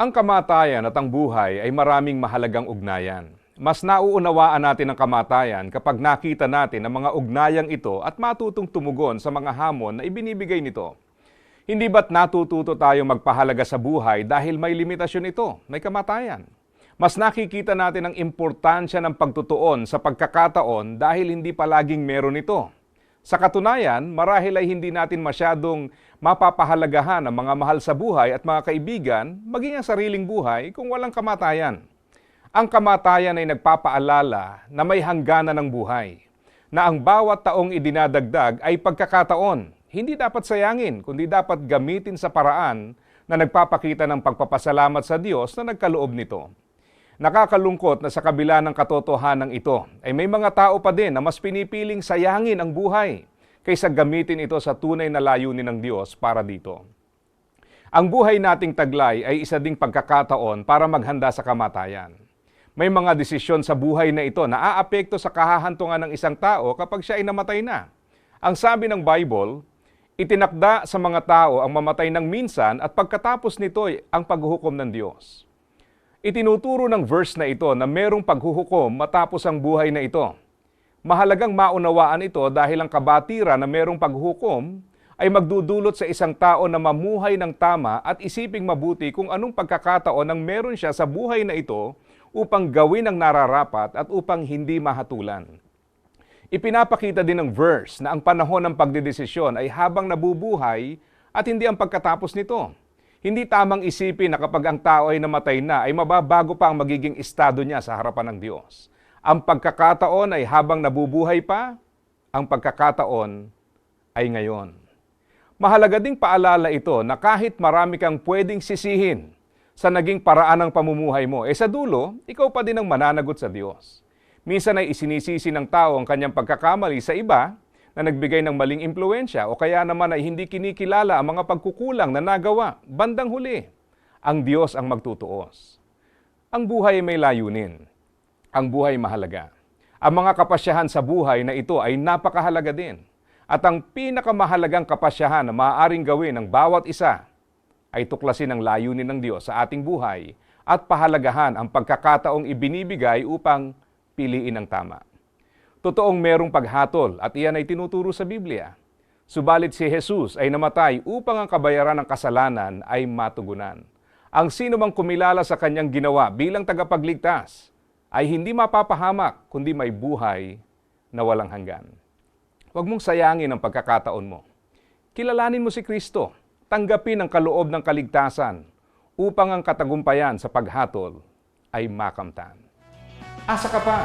Ang kamatayan at ang buhay ay maraming mahalagang ugnayan. Mas nauunawaan natin ang kamatayan kapag nakita natin ang mga ugnayang ito at matutong tumugon sa mga hamon na ibinibigay nito. Hindi ba't natututo tayo magpahalaga sa buhay dahil may limitasyon ito, may kamatayan? Mas nakikita natin ang importansya ng pagtutuon sa pagkakataon dahil hindi palaging meron ito. Sa katunayan, marahil ay hindi natin masyadong mapapahalagahan ang mga mahal sa buhay at mga kaibigan, maging ang sariling buhay kung walang kamatayan. Ang kamatayan ay nagpapaalala na may hangganan ng buhay, na ang bawat taong idinadagdag ay pagkakataon, hindi dapat sayangin, kundi dapat gamitin sa paraan na nagpapakita ng pagpapasalamat sa Diyos na nagkaloob nito. Nakakalungkot na sa kabila ng katotohanan ito ay may mga tao pa din na mas pinipiling sayangin ang buhay kaysa gamitin ito sa tunay na layunin ng Diyos para dito. Ang buhay nating taglay ay isa ding pagkakataon para maghanda sa kamatayan. May mga desisyon sa buhay na ito na aapekto sa kahahantungan ng isang tao kapag siya ay namatay na. Ang sabi ng Bible, itinakda sa mga tao ang mamatay ng minsan at pagkatapos nito ang paghuhukom ng Diyos. Itinuturo ng verse na ito na merong paghuhukom matapos ang buhay na ito. Mahalagang maunawaan ito dahil ang kabatira na merong paghuhukom ay magdudulot sa isang tao na mamuhay ng tama at isiping mabuti kung anong pagkakataon ang meron siya sa buhay na ito upang gawin ang nararapat at upang hindi mahatulan. Ipinapakita din ng verse na ang panahon ng pagdedesisyon ay habang nabubuhay at hindi ang pagkatapos nito. Hindi tamang isipin na kapag ang tao ay namatay na ay mababago pa ang magiging estado niya sa harapan ng Diyos. Ang pagkakataon ay habang nabubuhay pa, ang pagkakataon ay ngayon. Mahalaga ding paalala ito na kahit marami kang pwedeng sisihin sa naging paraan ng pamumuhay mo, eh sa dulo, ikaw pa din ang mananagot sa Diyos. Minsan ay isinisisi ng tao ang kanyang pagkakamali sa iba na nagbigay ng maling impluensya o kaya naman ay hindi kinikilala ang mga pagkukulang na nagawa. Bandang huli, ang Diyos ang magtutuos. Ang buhay ay may layunin. Ang buhay mahalaga. Ang mga kapasyahan sa buhay na ito ay napakahalaga din. At ang pinakamahalagang kapasyahan na maaaring gawin ng bawat isa ay tuklasin ang layunin ng Diyos sa ating buhay at pahalagahan ang pagkakataong ibinibigay upang piliin ang tama. Totoong merong paghatol at iyan ay tinuturo sa Biblia. Subalit si Jesus ay namatay upang ang kabayaran ng kasalanan ay matugunan. Ang sino mang kumilala sa kanyang ginawa bilang tagapagligtas ay hindi mapapahamak kundi may buhay na walang hanggan. Huwag mong sayangin ang pagkakataon mo. Kilalanin mo si Kristo. Tanggapin ang kaloob ng kaligtasan upang ang katagumpayan sa paghatol ay makamtan. Asa ka pa?